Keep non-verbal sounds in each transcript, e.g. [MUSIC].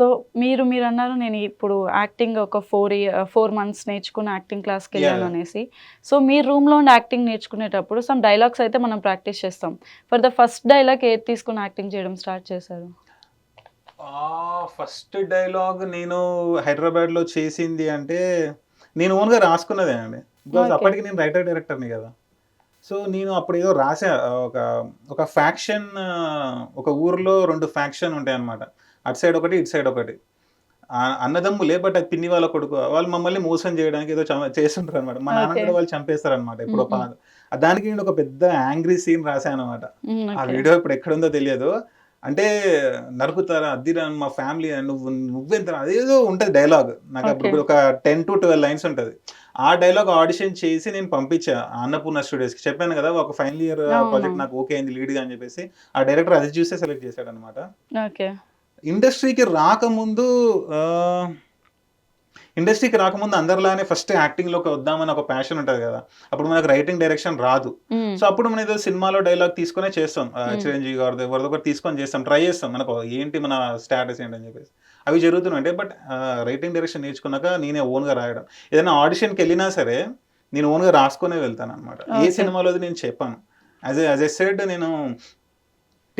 So మీరు మీరు అన్నారు నేను ఇప్పుడు యాక్టింగ్ ఒక ఫోర్ ఫోర్ మంత్స్ నేర్చుకున్న యాక్టింగ్ క్లాస్కి వెళ్ళాను. అనేసి. సో మీ రూమ్లో ఉండి యాక్టింగ్ నేర్చుకునేటప్పుడు సమ్ డైలాగ్స్ అయితే మనం ప్రాక్టీస్ చేస్తాం. ఫర్ ద ఫస్ట్ డైలాగ్ ఏది తీసుకుని యాక్టింగ్ చేయడం స్టార్ట్ చేశారు? ఫస్ట్ డైలాగ్ నేను హైదరాబాద్లో చేసింది అంటే నేను ఓన్గా రాసుకున్నదే అండి. Okay. అప్పటికి నేను రైటర్ డైరెక్టర్ని కదా. సో నేను అప్పుడు ఏదో రాసా ఒక ఒక ఫ్యాక్షన్ ఒక ఊర్లో రెండు ఫ్యాక్షన్ ఉంటాయి అనమాట అటు సైడ్ ఒకటి ఇటు సైడ్ ఒకటి. ఆ అన్నదమ్ములే బట్ అది పిన్ని వాళ్ళ కొడుకు వాళ్ళు మమ్మల్ని మోసం చేయడానికి ఏదో చేస్తుంటారు అనమాట మా నాన్న. కూడా వాళ్ళు చంపేస్తారు అనమాట ఇప్పుడు దానికి నేను ఒక పెద్ద యాంగ్రీ సీన్ రాశాను అనమాట ఆ. వీడియో ఇప్పుడు ఎక్కడుందో తెలియదు. అంటే నరుకుతారా అద్దిరా మా ఫ్యామిలీ నువ్వు నువ్వెంత అదేదో ఉంటుంది డైలాగ్. నాకు అప్పుడు. ఒక టెన్ టు ట్వెల్వ్ లైన్స్ ఉంటుంది. ఆ డైలాగ్ ఆడిషన్ చేసి నేను పంపించా అన్నపూర్ణ స్టూడియోస్కి చెప్పాను కదా ఒక ఫైనల్ ఇయర్. ప్రాజెక్ట్ నాకు ఓకే అయింది లీడ్గా అని చెప్పేసి. ఆ డైరెక్టర్ అది చూసే సెలెక్ట్ చేశాడు అనమాట ఇండస్ట్రీకి రాకముందు ఆ, ఇండస్ట్రీకి రాకముందు అందరిలానే ఫస్ట్ యాక్టింగ్లోకి వద్దామని ఒక ప్యాషన్ ఉంటుంది కదా. అప్పుడు మనకు రైటింగ్ డైరెక్షన్ రాదు. సో అప్పుడు మనం ఏదో సినిమాలో డైలాగ్ తీసుకునే చేస్తాం. చిరంజీవి గారిది ఎవరిదో ఒకటి తీసుకొని చేస్తాం ట్రై చేస్తాం. మనకు ఏంటి మన స్టాటస్ ఏంటి అని చెప్పేసి. అవి జరుగుతున్నాయి. బట్ రైటింగ్ డైరెక్షన్ నేర్చుకున్నాక నేనే ఓన్గా రాయడం. ఏదైనా ఆడిషన్కి వెళ్ళినా సరే నేను ఓన్గా రాసుకునే వెళ్తాను అనమాట ఏ. సినిమాలో నేను చెప్పాను. యాజ్ యాజ్ ఎ సెడ్ నేను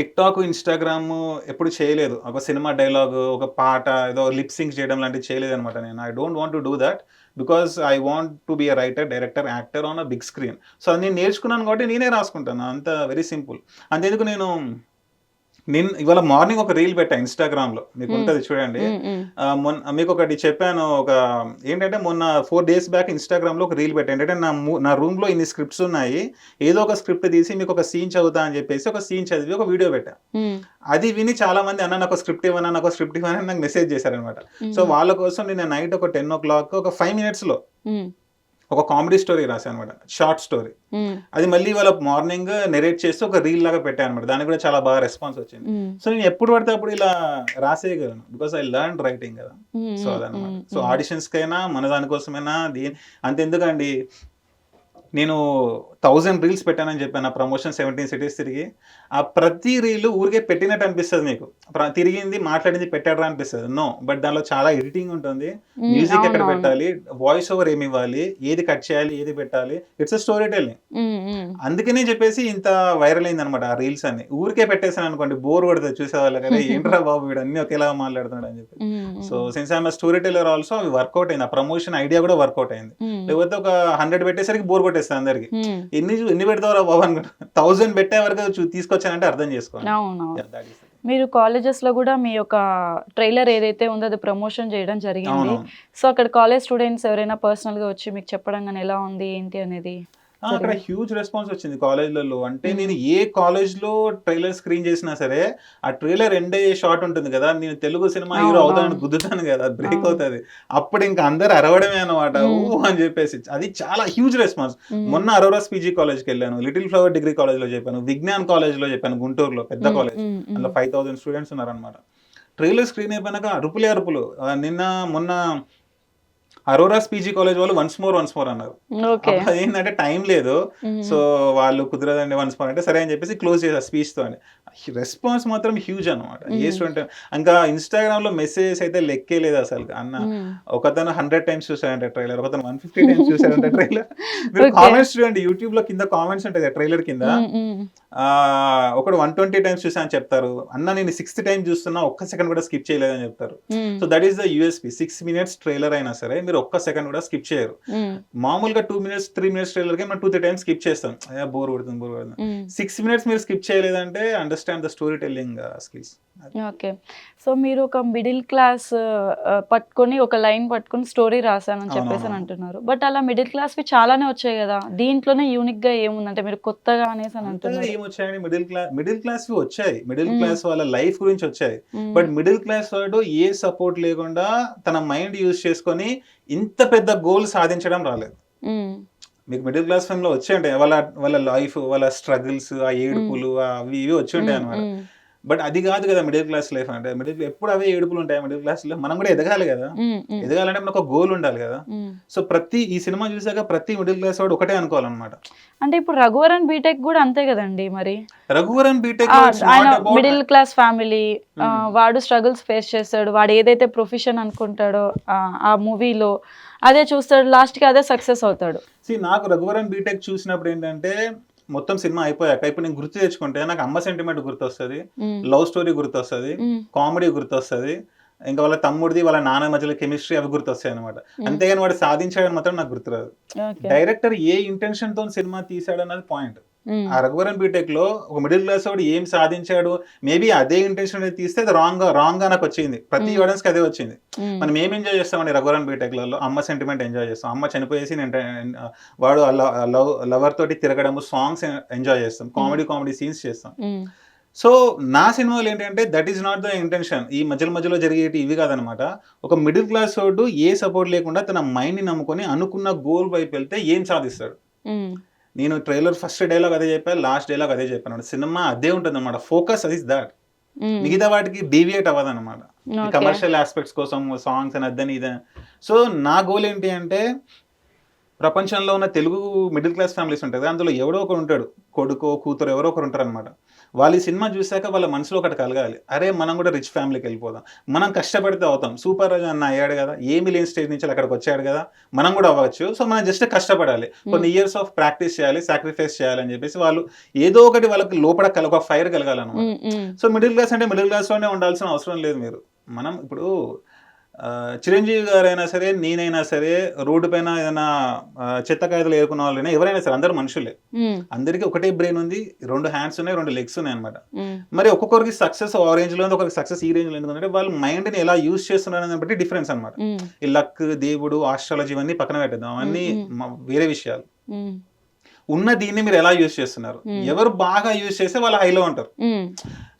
టిక్టాక్ ఇన్స్టాగ్రామ్ ఎప్పుడు చేయలేదు. ఒక సినిమా డైలాగ్ ఒక పాట ఏదో లిప్సింగ్ చేయడం లాంటివి చేయలేదు అనమాట నేను. I don't want to do that because I want to be a writer director actor on a big screen so అది నేను నేర్చుకున్నాను కాబట్టి నేనే రాసుకుంటాను. అంత వెరీ సింపుల్ అంతేందుకు నేను నేను ఇవాళ మార్నింగ్ ఒక రీల్ పెట్టా ఇన్స్టాగ్రామ్లో మీకు. ఉంటుంది చూడండి మొన్న మీకు ఒకటి చెప్పాను ఒక ఏంటంటే మొన్న ఫోర్ డేస్ బ్యాక్ ఇన్స్టాగ్రామ్లో ఒక రీల్ పెట్టా. ఏంటంటే నా నా రూమ్లో ఇన్ని స్క్రిప్ట్స్ ఉన్నాయి ఏదో ఒక స్క్రిప్ట్ తీసి మీకు ఒక సీన్ చదువుతా అని చెప్పేసి ఒక సీన్ చదివి ఒక వీడియో పెట్టా. అది విని చాలా మంది అన్న నాకు స్క్రిప్ట్ ఇవ్వనా నాకు స్క్రిప్ట్ ఇవ్వని నాకు మెసేజ్ చేశారనమాట సో వాళ్ళ కోసం నేను నైట్ ఒక టెన్ ఓ క్లాక్ ఒక ఫైవ్ మినిట్స్లో. ఒక కామెడీ స్టోరీ రాశాను అనమాట షార్ట్ స్టోరీ. అది మళ్ళీ వాళ్ళ మార్నింగ్ నెరేట్ చేస్తూ ఒక రీల్ లాగా పెట్టాను అనమాట దానికి కూడా చాలా బాగా రెస్పాన్స్ వచ్చింది. సో నేను ఎప్పుడు పడితే అప్పుడు ఇలా రాసేయగలను బికాస్ ఐ లర్న్ రైటింగ్ కదా. సో అదనమాట. సో ఆడిషన్స్ కైనా మన దానికోసమైనా దీని అంతెందుకండి నేను థౌజండ్ రీల్స్ పెట్టానని చెప్పాను ఆ ప్రమోషన్ సెవెంటీన్ సిటీస్ తిరిగి. ఆ ప్రతి రీల్ ఊరికే పెట్టినట్టు అనిపిస్తుంది మీకు తిరిగింది మాట్లాడింది పెట్టారా అనిపిస్తుంది. నో బట్ దానిలో చాలా ఎడిటింగ్ ఉంటుంది. మ్యూజిక్ ఎక్కడ. పెట్టాలి? వాయిస్ ఓవర్ ఏమి ఇవ్వాలి? ఏది కట్ చేయాలి? ఏది పెట్టాలి? It's a story telling. అందుకనే చెప్పేసి ఇంత వైరల్ అయింది అనమాట ఆ రీల్స్ అన్ని. ఊరికే పెట్టేసాను అనుకోండి బోర్ కొడుతుంది చూసే వాళ్ళకి [LAUGHS] ఏంట్రా బాబు వీడు అన్ని ఒకేలా మాట్లాడుతున్నాడు అని చెప్పి. So since I'm story teller also అవి వర్కౌట్ అయింది. ఆ ప్రమోషన్ ఐడియా కూడా వర్కౌట్ అయింది. లేకపోతే ఒక హండ్రెడ్ పెట్టేసరికి బోర్ కొట్టేస్తుంది అందరికి. ఎన్ని ఎన్ని పెడతావురా బాబు అనుకుంటా థౌసండ్ పెట్టే వరకు తీసుకొచ్చానంటే అర్థం it. మీరు కాలేజెస్లో కూడా మీ యొక్క ట్రైలర్ ఏదైతే ఉందో అది ప్రమోషన్ చేయడం జరిగింది. సో అక్కడ కాలేజ్ స్టూడెంట్స్ ఎవరైనా పర్సనల్గా వచ్చి మీకు చెప్పడం కానీ ఎలా ఉంది ఏంటి అనేది? అక్కడ హ్యూజ్ రెస్పాన్స్ వచ్చింది కాలేజ్లలో అంటే. నేను ఏ కాలేజ్లో ట్రైలర్ స్క్రీన్ చేసినా సరే ఆ ట్రైలర్ ఎండ్ అయ్యే షాట్ ఉంటుంది కదా నేను తెలుగు సినిమా హీరో అవును. గుద్దుతాను కదా బ్రేక్. అవుతుంది అప్పుడు ఇంకా అందరు అరవడమే అనమాట. ఊ అని చెప్పేసి అది చాలా హ్యూజ్ రెస్పాన్స్. మొన్న అరోరాస్ పీజీ కాలేజ్కి వెళ్ళాను లిటిల్ ఫ్లవర్ డిగ్రీ కాలేజ్లో చెప్పాను విజ్ఞాన్ కాలేజ్లో చెప్పాను గుంటూరులో పెద్ద. కాలేజ్. అందులో ఫైవ్ థౌసండ్ స్టూడెంట్స్ ఉన్నారనమాట ట్రైలర్ స్క్రీన్ అయిపోయినాక అరుపులే అరుపులు నిన్న మొన్న అరోరాస్ పీజీ కాలేజ్ వాళ్ళు వన్స్ మోర్ వన్స్ మోర్ అన్నారు. ఏంటంటే టైం లేదు. సో వాళ్ళు కుదరదండి వన్స్ మోర్ అంటే సరే అని చెప్పేసి క్లోజ్ చేశారు స్పీచ్తో రెస్పాన్స్ మాత్రం హ్యూజ్ అనమాట ఏ. స్టూడెంట్ ఇంకా ఇన్స్టాగ్రామ్లో మెసేజెస్ అయితే లెక్కే లేదు అసలు. అన్న మ్మ్. ఒకతను హండ్రెడ్ టైమ్స్ చూసాడంటే ట్రైలర్ ఒకతను వన్ ఫిఫ్టీ టైమ్స్ చూసాడంటే ట్రైలర్ మీరు. కామెంట్స్ చూడండి యూట్యూబ్లో కింద కామెంట్స్ ఉంటాయి ట్రైలర్ కింద. ఒకడు వన్ ట్వంటీ టైమ్స్ చూసా అని చెప్తారు. అన్న నేను సిక్స్త్ టైం చూస్తున్నా ఒక్క సెకండ్ కూడా స్కిప్ చేయలేదని చెప్తారు. So that is the USP six minutes trailer అయినా సరే మీరు ఒక్క సెకండ్ కూడా స్కిప్ చేయరు మ్మ్. మామూలుగా టూ మినిట్స్ త్రీ మినిట్స్ ట్రైలర్కి మనం టూ త్రీ టైమ్స్ స్కిప్ చేస్తాం బోర్ కొడుతుంది బోర్ కొడుతుంది మ్మ్. సిక్స్ మినిట్స్ మీరు స్కిప్ చేయలేదంటే understand the story telling skills okay so మీరు ఒక మిడిల్ క్లాస్ పట్టుకొని ఒక లైన్ పట్టుకొని స్టోరీ రాశానని చెప్పేసి అని. అంటున్నారు బట్ అలా మిడిల్ క్లాస్వి చాలానే వచ్చాయి కదా దీంట్లోనే యూనిక్గా ఏముందంటే మీరు కొత్తగా అనేసి అని అంటున్నారు ఏమొచ్చాయండి మిడిల్ క్లాస్ మిడిల్ క్లాస్ వచ్చాయి మిడిల్. క్లాస్ వాళ్ళ లైఫ్ గురించి వచ్చాయి. బట్ మిడిల్ క్లాస్ వాడు ఏ సపోర్ట్ లేకుండా తన మైండ్ యూజ్ చేసుకొని ఇంత పెద్ద గోల్ సాధించడం రాలేదు. మీకు మిడిల్ క్లాస్ ఫ్యామిలీలో వచ్చి ఉంటాయి వాళ్ళ వాళ్ళ లైఫ్ వాళ్ళ స్ట్రగుల్స్ ఆ ఏడుపులు అవి ఇవి వచ్చి ఉంటాయి. అనమాట. బట్ అది కాదు కదా మిడిల్ క్లాస్ లైఫ్ అంటే మిడిల్ ఎప్పుడు అవే ఏడుపులు ఉంటాయి మిడిల్ క్లాస్లో మనం కూడా ఎదగాలి కదా. ఎదగాలంటే మనకు ఒక గోల్ ఉండాలి కదా. సో ప్రతి ఈ సినిమా చూసాక ప్రతి మిడిల్ క్లాస్ వాడు ఒకటే అనుకోవాలన్నమాట. అంటే ఇప్పుడు రఘువరన్ బీటెక్ కూడా అంతే కదండి మరి. Raghuvaran BTech middle class family వాడు స్ట్రగుల్స్ ఫేస్ చేస్తాడు వాడు ఏదైతే ప్రొఫెషన్ అనుకుంటాడో ఆ, ఆ మూవీలో అదే చూస్తాడు లాస్ట్కి అదే సక్సెస్ అవుతాడు. నాకు రఘువరన్ బీటెక్ చూసినప్పుడు ఏంటంటే మొత్తం సినిమా అయిపోయాక ఇప్పుడు నేను గుర్తు తెచ్చుకుంటే నాకు అమ్మ సెంటిమెంట్ గుర్తొస్తుంది లవ్ స్టోరీ గుర్తొస్తుంది కామెడీ గుర్తొస్తుంది ఇంకా వాళ్ళ తమ్ముడిది వాళ్ళ నాన్న మధ్యలో కెమిస్ట్రీ అవి గుర్తొస్తాయి అనమాట అంతేగాని వాడు సాధించాడని మాత్రం నాకు గుర్తురాదు. డైరెక్టర్ ఏ ఇంటెన్షన్తో సినిమా తీసాడు అన్నది పాయింట్ ఆ రఘువరన్ బీటెక్లో ఒక మిడిల్ క్లాస్ వాడు ఏం సాధించాడు? మేబీ అదే ఇంటెన్షన్ తీస్తే అది రాంగ్ రాంగ్గా నాకు వచ్చింది. ప్రతి. ఆడియన్స్కి అదే వచ్చింది. మనం ఏం ఎంజాయ్ చేస్తామండి రఘువరన్ బీటెక్లలో? అమ్మ సెంటిమెంట్ ఎంజాయ్ చేస్తాం. అమ్మ చనిపోయేసి వాడు లవ్ లవర్ తోటి తిరగడము సాంగ్స్ ఎంజాయ్ చేస్తాం. కామెడీ కామెడీ సీన్స్ చేస్తాం. సో నా సినిమాలు ఏంటంటే that is not the intention ఈ మధ్యలో మధ్యలో జరిగేటి ఇవి కాదనమాట ఒక మిడిల్ క్లాస్ వాడు ఏ సపోర్ట్ లేకుండా తన మైండ్ని నమ్ముకొని అనుకున్న గోల్ వైపు వెళ్తే ఏం సాధిస్తాడు? నేను ట్రైలర్ ఫస్ట్ డైలాగ్ అదే చెప్పాను లాస్ట్ డైలాగ్ అదే చెప్పాను సినిమా అదే ఉంటుంది అనమాట ఫోకస్ అది దాట్. మిగతా వాటికి డీవియేట్ అవ్వదు అనమాట. కమర్షియల్ ఆస్పెక్ట్స్ కోసం సాంగ్స్ అని అదని ఇదే సో నా గోల్ ఏంటి అంటే ప్రపంచంలో ఉన్న తెలుగు మిడిల్ క్లాస్ ఫ్యామిలీస్ ఉంటుంది అందులో ఎవడో ఒకడు ఉంటాడు. కొడుకో కూతురు ఎవరో ఒకరు ఉంటారు అనమాట వాళ్ళు ఈ సినిమా చూశాక వాళ్ళ మనసులో ఒకటి కలగాలి. అరే మనం కూడా రిచ్ ఫ్యామిలీకి వెళ్ళిపోదాం. మనం కష్టపడితే అవుతాం. సూపర్ రాజు అన్న అయ్యాడు కదా. ఏమి లేని స్టేజ్ నుంచి అక్కడికి వచ్చాడు కదా. మనం కూడా అవ్వచ్చు. సో మనం జస్ట్ కష్టపడాలి. కొన్ని ఇయర్స్ ఆఫ్ ప్రాక్టీస్ చేయాలి సాక్రిఫైస్ చేయాలని చెప్పేసి వాళ్ళు ఏదో ఒకటి వాళ్ళకి లోపల కల ఒక ఫైర్ కలగాలన్నమాట. Um, um, so middle class అంటే మిడిల్ క్లాస్లోనే ఉండాల్సిన అవసరం లేదు మీరు. మనం ఇప్పుడు చిరంజీవి గారైనా సరే నేనైనా సరే రోడ్డు పైన ఏదైనా చెత్త కాయలు ఏరుకున్న వాళ్ళైనా ఎవరైనా సరే అందరూ మనుషులే. అందరికీ ఒకటే బ్రెయిన్ ఉంది రెండు హ్యాండ్స్ ఉన్నాయి రెండు లెగ్స్ ఉన్నాయి అనమాట మరి ఒక్కొక్కరికి సక్సెస్ ఆ రేంజ్లో ఉంది ఒకరికి సక్సెస్ ఈ రేంజ్లో ఎందుకంటే వాళ్ళు మైండ్ని ఎలా యూజ్ చేస్తున్నారు అనేది బట్టి డిఫరెన్స్ అనమాట ఈ లక్ దేవుడు ఆస్ట్రాలజీ ఇవన్నీ పక్కన పెట్టేద్దాం. అవన్నీ వేరే విషయాలు. ఉన్న దీన్ని మీరు ఎలా యూజ్ చేస్తున్నారు. ఎవరు బాగా యూజ్ చేస్తే వాళ్ళు హైలో ఉంటారు.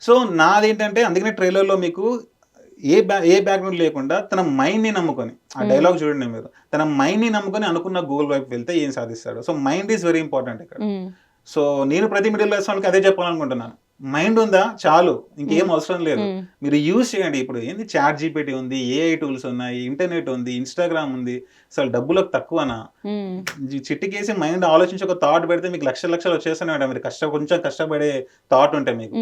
సో నాదేంటంటే అందుకనే ట్రైలర్లో మీకు ఏ బ్యా ఏ బ్యాక్గ్రౌండ్ లేకుండా తన మైండ్ని నమ్ముకొని ఆ Hmm. డైలాగ్ చూడండి మీరు తన మైండ్ని నమ్ముకొని అనుకున్న గోల్ వైపు వెళ్తే ఏం సాధిస్తాడు? So mind is very important ఇక్కడ. సో నేను ప్రతి మిడిల్ క్లాస్ వాళ్ళకి అదే చెప్పాలనుకుంటున్నాను. మైండ్ ఉందా? చాలు. ఇంకేం. అవసరం లేదు. మీరు యూజ్ చేయండి. ఇప్పుడు ఏంది? చాట్ జీపీటీ ఉంది ఏఐ టూల్స్ ఉన్నాయి ఇంటర్నెట్ ఉంది ఇన్స్టాగ్రామ్ ఉంది. అసలు డబ్బులకు తక్కువనా? చిట్టికేసి మైండ్ ఆలోచించి ఒక థాట్ పెడితే మీకు లక్షల లక్షలు వచ్చేస్తూనే ఉంటాయి మీరు కష్ట కొంచెం కష్టపడే థాట్ ఉంటాయి మీకు.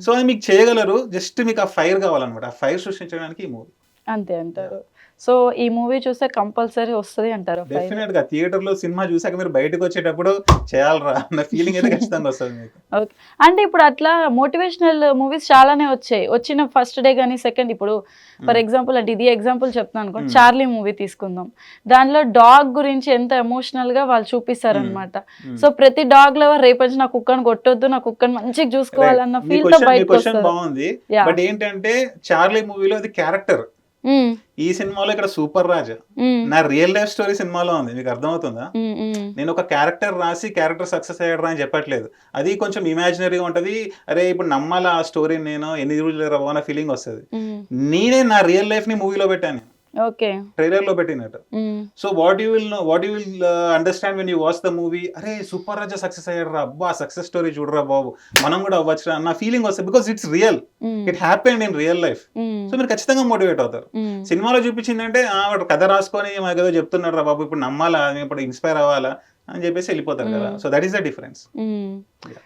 సో అది మీకు చేయగలరు. జస్ట్ మీకు ఆ ఫైర్ కావాలన్నమాట. ఆ ఫైర్ సృష్టించడానికి ఈ మూవీ. అంతే అంటారు. సో ఈ మూవీ చూస్తే కంపల్సరీ వస్తుంది అంటారు డెఫినెట్గా థియేటర్లో సినిమా చూసాక మీరు బయటకు వచ్చేటప్పుడు చేయాలరా అన్న ఫీలింగ్ అయితే ఖచ్చితంగా వస్తుంది మీకు. ఓకే. అంటే ఇప్పుడు అట్లా మోటివేషనల్ మూవీస్ చాలానే వచ్చాయి. వచ్చిన ఫస్ట్ డే కానీ సెకండ్ ఇప్పుడు ఫర్ ఎగ్జాంపుల్ అంటే ఇది ఎగ్జాంపుల్ చెప్తాను అనుకోండి Hmm. చార్లీ మూవీ తీసుకుందాం. దానిలో డాగ్ గురించి ఎంత ఎమోషనల్గా వాళ్ళు చూపిస్తారనమాట Hmm. సో ప్రతి డాగ్ లవర్ రేపటి నా కుక్కను కొట్టొద్దు నా కుక్కను మంచిగా చూసుకోవాలన్న ఫీల్తో బయటకు బాగుంది. బట్ ఏంటంటే చార్లీ మూవీలో అది క్యారెక్టర్ ఈ సినిమాలో ఇక్కడ సూపర్ రాజా. నా రియల్ లైఫ్ స్టోరీ సినిమాలో ఉంది మీకు అర్థమవుతుందా? నేను ఒక క్యారెక్టర్ రాసి క్యారెక్టర్ సక్సెస్ అయ్యాడు అని చెప్పట్లేదు. అది కొంచెం ఇమాజినరీగా ఉంటది. అరే ఇప్పుడు నమ్మాలా ఆ స్టోరీ నేను? ఎన్ని రోజులు రావో అన్న ఫీలింగ్ వస్తుంది. నేనే నా రియల్ లైఫ్ని మూవీలో పెట్టాను. ఓకే. ట్రైలర్లో పెట్టినట్టు so what you will know what you will understand when you watch the movie అరే సూపర్ రాజా సక్సెస్ అయ్యాడు రా అబ్బా సక్సెస్ స్టోరీ చూడరా బాబు. మనం కూడా అవ్వచ్చు అన్న ఫీలింగ్ వస్తుంది because it's real it happened in real life so మీరు ఖచ్చితంగా మోటివేట్ అవుతారు. సినిమాలో చూపించిందంటే ఆ, వాడు కథ రాసుకొని మాకు ఏదో చెప్తున్నాడు రా బాబు ఇప్పుడు నమ్మాలా మేము ఇప్పుడు ఇన్స్పైర్ అవ్వాలా అని చెప్పేసి వెళ్ళిపోతారు కదా. So that is the difference.